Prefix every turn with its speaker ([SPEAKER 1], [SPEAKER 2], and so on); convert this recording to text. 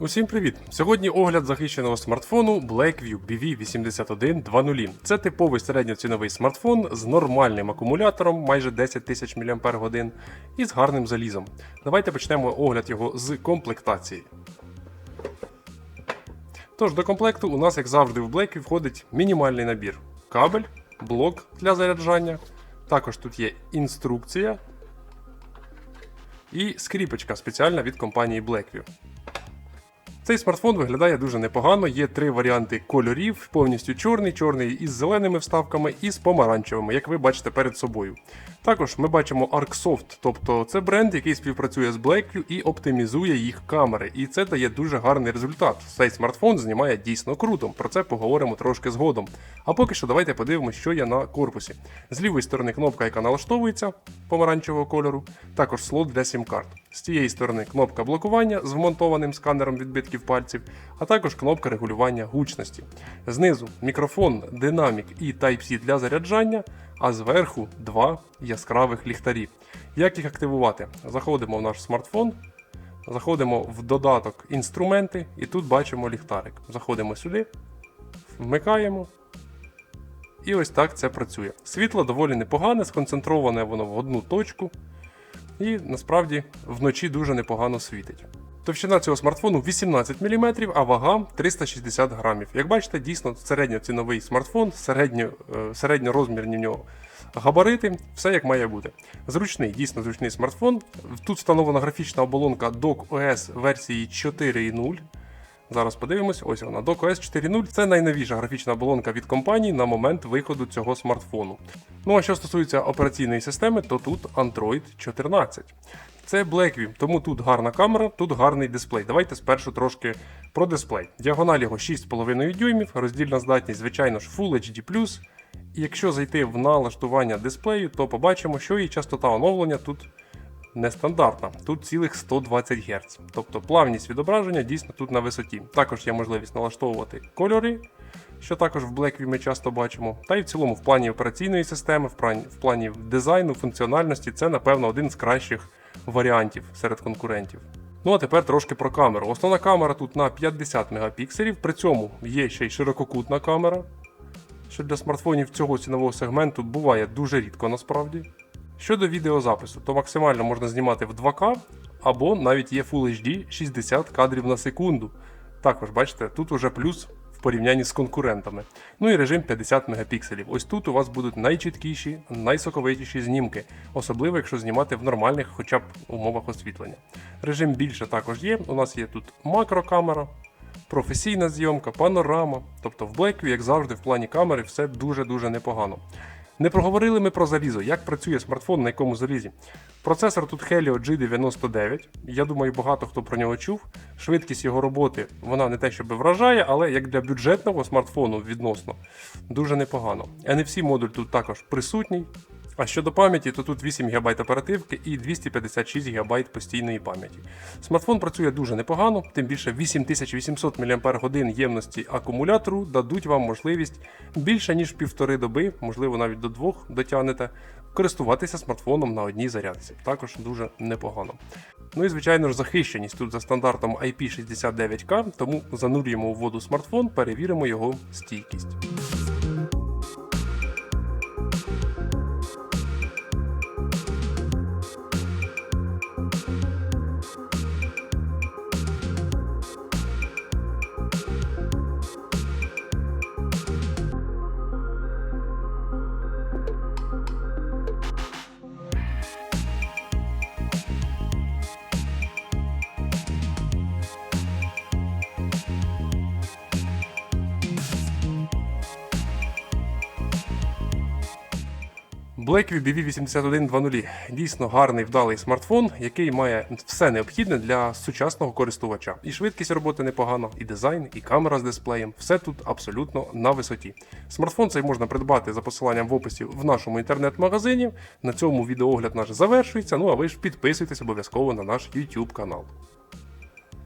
[SPEAKER 1] Усім привіт! Сьогодні огляд захищеного смартфону Blackview BV8120. Це типовий середньоціновий смартфон з нормальним акумулятором майже 10 тисяч мАч і з гарним залізом. Давайте почнемо огляд його з комплектації. Тож до комплекту у нас, як завжди, в Blackview входить мінімальний набір: кабель, блок для заряджання. Також тут є інструкція і скріпочка спеціальна від компанії Blackview. Цей смартфон виглядає дуже непогано. Є три варіанти кольорів: повністю чорний, чорний із зеленими вставками і з помаранчевими, як ви бачите перед собою. Також ми бачимо ArcSoft, тобто це бренд, який співпрацює з Blackview і оптимізує їх камери. І це дає дуже гарний результат. Цей смартфон знімає дійсно круто. Про це поговоримо трошки згодом. А поки що давайте подивимося, що є на корпусі. З лівої сторони кнопка, яка налаштовується помаранчевого кольору, також слот для сім-карт. З цієї сторони кнопка блокування з вмонтованим сканером відбитків пальців, а також кнопка регулювання гучності. Знизу мікрофон, динамік і Type-C для заряджання, а зверху два яскравих ліхтарі. Як їх активувати? Заходимо в наш смартфон, заходимо в додаток інструменти, і тут бачимо ліхтарик. Заходимо сюди, вмикаємо. І ось так це працює. Світло доволі непогане, сконцентроване воно в одну точку. І насправді вночі дуже непогано світить. Товщина цього смартфону 18 мм, а вага 360 грамів. Як бачите, дійсно середньоціновий смартфон, середньо, е, середньорозмірні в нього габарити, все як має бути. Зручний, дійсно зручний смартфон. Тут встановлена графічна оболонка DocOS версії 4.0. Зараз подивимось, ось вона. DocOS 4.0 це найновіша графічна оболонка від компанії на момент виходу цього смартфону. Ну а що стосується операційної системи, то тут Android 14. Це Blackview, тому тут гарна камера, тут гарний дисплей. Давайте спершу трошки про дисплей. Діагональ його 6,5 дюймів, роздільна здатність, звичайно ж, Full HD+. І якщо зайти в налаштування дисплею, то побачимо, що і частота оновлення тут нестандартна. Тут цілих 120 Гц. Тобто плавність відображення дійсно тут на висоті. Також є можливість налаштовувати кольори, що також в Blackview ми часто бачимо. Та й в цілому в плані операційної системи, в плані, дизайну, функціональності це, напевно, один з кращих варіантів серед конкурентів. Ну а тепер трошки про камеру. Основна камера тут на 50 мегапікселів, при цьому є ще й ширококутна камера, що для смартфонів цього цінового сегменту буває дуже рідко насправді. Щодо відеозапису, то максимально можна знімати в 2К або навіть є Full HD 60 кадрів на секунду. Також бачите, тут уже плюс в порівнянні з конкурентами. Ну і режим 50 мегапікселів. Ось тут у вас будуть найчіткіші, найсоковитіші знімки, особливо якщо знімати в нормальних хоча б умовах освітлення. Режим більше також є. У нас є тут макрокамера, професійна зйомка, панорама. Тобто в Blackview, як завжди, в плані камери все дуже-дуже непогано. Не проговорили ми про залізо, як працює смартфон, на якому залізі. Процесор тут Helio G99. Я думаю, багато хто про нього чув. Швидкість його роботи вона не те, щоб вражає, але як для бюджетного смартфону відносно дуже непогано. NFC модуль тут також присутній. А щодо пам'яті, то тут 8 ГБ оперативки і 256 ГБ постійної пам'яті. Смартфон працює дуже непогано, тим більше 8800 мАч ємності акумулятору дадуть вам можливість більше ніж півтори доби, можливо навіть до двох дотягнете, користуватися смартфоном на одній зарядці. Також дуже непогано. Ну і звичайно ж захищеність тут за стандартом IP69K, тому занурюємо у воду смартфон, перевіримо його стійкість. Blackview BV8120 дійсно гарний вдалий смартфон, який має все необхідне для сучасного користувача. І швидкість роботи непогана, і дизайн, і камера з дисплеєм. Все тут абсолютно на висоті. Смартфон цей можна придбати за посиланням в описі в нашому інтернет-магазині. На цьому відеоогляд наш завершується. Ну а ви ж підписуйтесь обов'язково на наш YouTube канал.